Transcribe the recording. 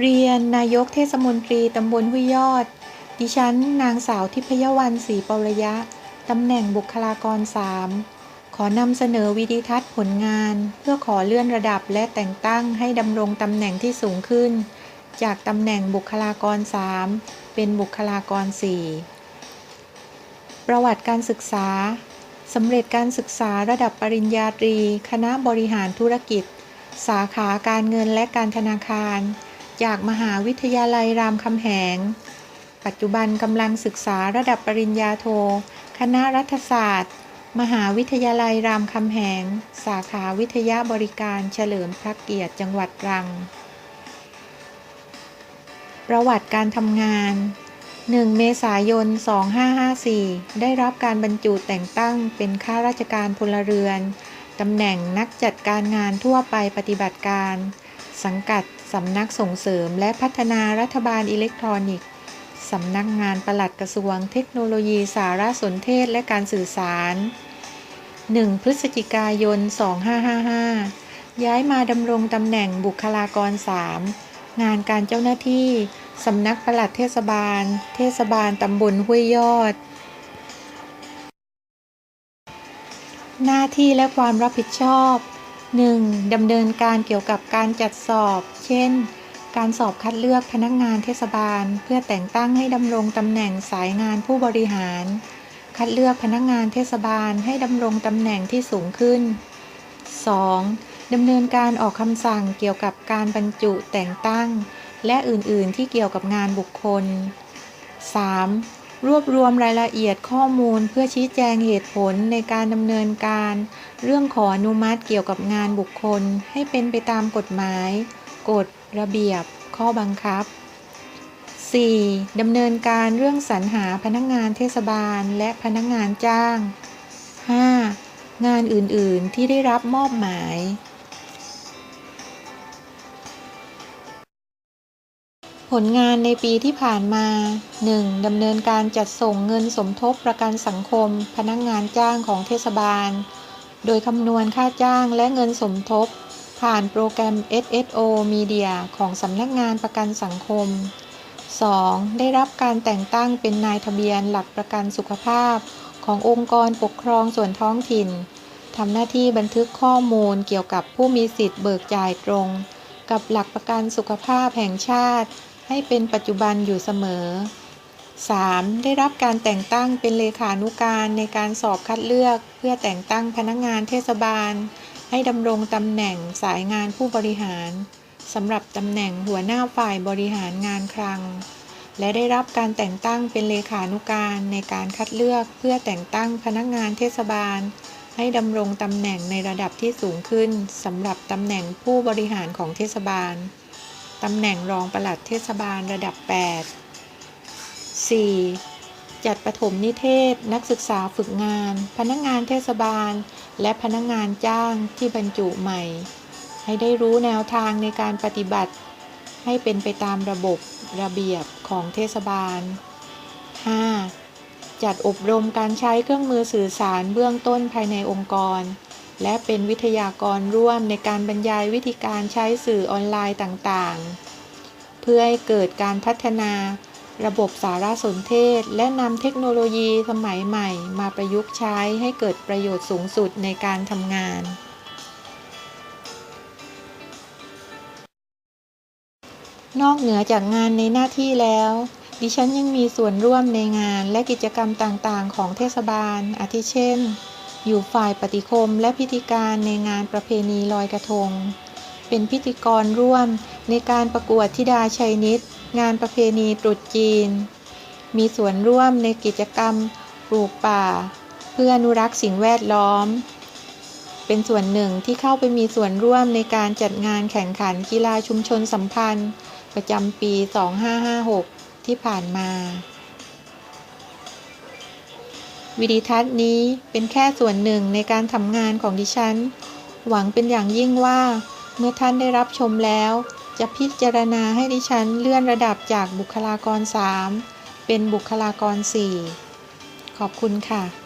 เรียนนายกเทศมนตรีตำบลห้วยยอด ดิฉัน นางสาวทิพยวันศรีปรยะ ตำแหน่งบุคลากร3ขอนำเสนอวิดีทัศน์ผลงาน เพื่อขอเลื่อนระดับและแต่งตั้งให้ดำรงตำแหน่งที่สูงขึ้น จากตำแหน่งบุคลากร3เป็นบุคลากร4ประวัติการศึกษาสำเร็จการศึกษาระดับปริญญาตรี คณะบริหารธุรกิจ สาขาการเงินและการธนาคาร จากมหาวิทยาลัยรามคำแหง ปัจจุบันกำลังศึกษาระดับปริญญาโท คณะรัฐศาสตร์ มหาวิทยาลัยรามคำแหง สาขาวิทยาบริการเฉลิมพระเกียรติจังหวัดรัง ประวัติการทำงาน 1 เมษายน 2554 ได้รับการบรรจุแต่งตั้งเป็นข้าราชการพลเรือนตำแหน่งนักจัดการงานทั่วไปปฏิบัติการ สังกัด สำนักส่งเสริมและพัฒนารัฐบาลอิเล็กทรอนิกส์ สำนักงานปลัดกระทรวงเทคโนโลยีสารสนเทศและการสื่อสาร 1 พฤศจิกายน 2555 ย้ายมาดำรงตำแหน่งบุคลากร 3 งานการเจ้าหน้าที่ สำนักปลัดเทศบาล เทศบาลตำบลห้วยยอด หน้าที่และความรับผิดชอบ 1. ดำเนินการเกี่ยวกับการจัดสอบ เช่น การสอบคัดเลือกพนักงานเทศบาล เพื่อแต่งตั้งให้ดำรงตำแหน่งสายงานผู้บริหาร คัดเลือกพนักงานเทศบาลให้ดำรงตำแหน่งที่สูงขึ้น 2. ดำเนินการออกคำสั่งเกี่ยวกับการบรรจุแต่งตั้ง และอื่น ๆ ที่เกี่ยวกับงานบุคคล 3. รวบรวมรายละเอียดข้อมูลเพื่อชี้แจงเหตุผลในการดำเนินการ เรื่องขออนุมัติเกี่ยวกับงานบุคคลให้เป็นไปตามกฎหมาย กฎ ระเบียบ ข้อบังคับ 4. ดำเนินการเรื่องสรรหาพนักงานเทศบาลและพนักงานจ้าง 5. งานอื่น ๆ ที่ได้รับมอบหมาย ผลงานในปีที่ผ่านมา 1. ดำเนินการจัดส่งเงินสมทบประกันสังคม พนักงานจ้างของเทศบาล โดยคำนวณค่าจ้างและเงินสมทบ ผ่านโปรแกรม SSO Media ของสำนักงานประกันสังคม 2. ได้รับการแต่งตั้งเป็นนายทะเบียนหลักประกันสุขภาพ ขององค์กรปกครองส่วนท้องถิ่นทำหน้าที่บันทึกข้อมูลเกี่ยวกับผู้มีสิทธิ์เบิกจ่ายตรง กับหลักประกันสุขภาพแห่งชาติ ให้เป็นปัจจุบันอยู่เสมอ 3. ได้รับการแต่งตั้งเป็นเลขานุการในการสอบคัดเลือกเพื่อแต่งตั้งพนักงานเทศบาล ให้ดำรงตำแหน่งสายงานผู้บริหารสำหรับตำแหน่งหัวหน้าฝ่ายบริหารงานคลัง และได้รับการแต่งตั้งเป็นเลขานุการในการคัดเลือกเพื่อแต่งตั้งพนักงานเทศบาล ให้ดำรงตำแหน่งในระดับที่สูงขึ้นสำหรับตำแหน่งผู้บริหารของเทศบาลตำแหน่งรองปลัดเทศบาลระดับ 8 4. จัดประถมนิเทศ นักศึกษาฝึกงาน พนักงานเทศบาล และพนักงานจ้างที่บรรจุใหม่ ให้ได้รู้แนวทางในการปฏิบัติ ให้เป็นไปตามระบบระเบียบของเทศบาล 5. จัดอบรมการใช้เครื่องมือสื่อสารเบื้องต้นภายในองค์กร และเป็นวิทยากรร่วมในการบรรยายวิธีการใช้สื่อออนไลน์ต่างๆ เพื่อให้เกิดการพัฒนา ระบบสารสนเทศ และนำเทคโนโลยีสมัยใหม่ มาประยุกต์ใช้ให้เกิดประโยชน์สูงสุดในการทำงาน นอกเหนือจากงานในหน้าที่แล้ว ดิฉันยังมีส่วนร่วมในงานและกิจกรรมต่างๆ ของเทศบาล อาทิเช่น อยู่ฝ่ายปฏิคมและพิธีการในงานประเพณีลอยกระทง เป็นพิธีกรร่วมในการประกวดธิดาชัยนิต งานประเพณีตรุษจีน มีส่วนร่วมในกิจกรรมปลูกป่า เพื่ออนุรักษ์สิ่งแวดล้อม เป็นส่วนหนึ่งที่เข้าไปมีส่วนร่วมในการจัดงานแข่งขันกีฬาชุมชนสัมพันธ์ ประจำปี 2556 ที่ผ่านมา วิดีทัศน์นี้เป็นแค่ส่วนหนึ่งในการทำงานของดิฉัน หวังเป็นอย่างยิ่งว่าเมื่อท่านได้รับชมแล้ว จะพิจารณาให้ดิฉันเลื่อนระดับจากบุคลากร 3 เป็นบุคลากร 4 ขอบคุณค่ะ